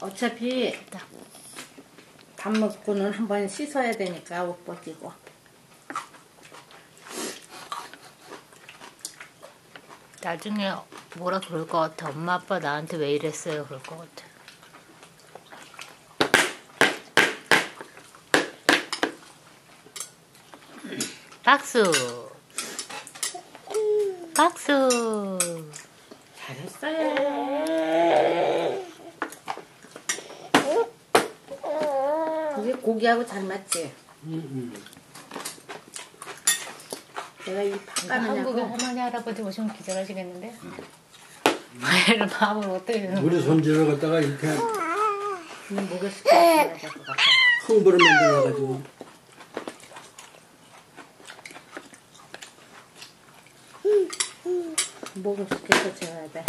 어차피 밥 먹고는 한번 씻어야 되니까 옷 벗기고. 나중에 뭐라 그럴 것 같아. 엄마 아빠 나한테 왜 이랬어요? 그럴 것 같아. 박수. 박수. 잘했어요. 그게 고기하고 잘 맞지? 내가 이 한국에 팍가느냐고 할머니 할아버지 오시면 기절하시겠는데? 얘를 마음을 어떻게 우리 손주를 갖다가 이렇게 목에 스켜야 될것 같아. 흥부를 만들어가지고 목을 스켜서 재워야 돼.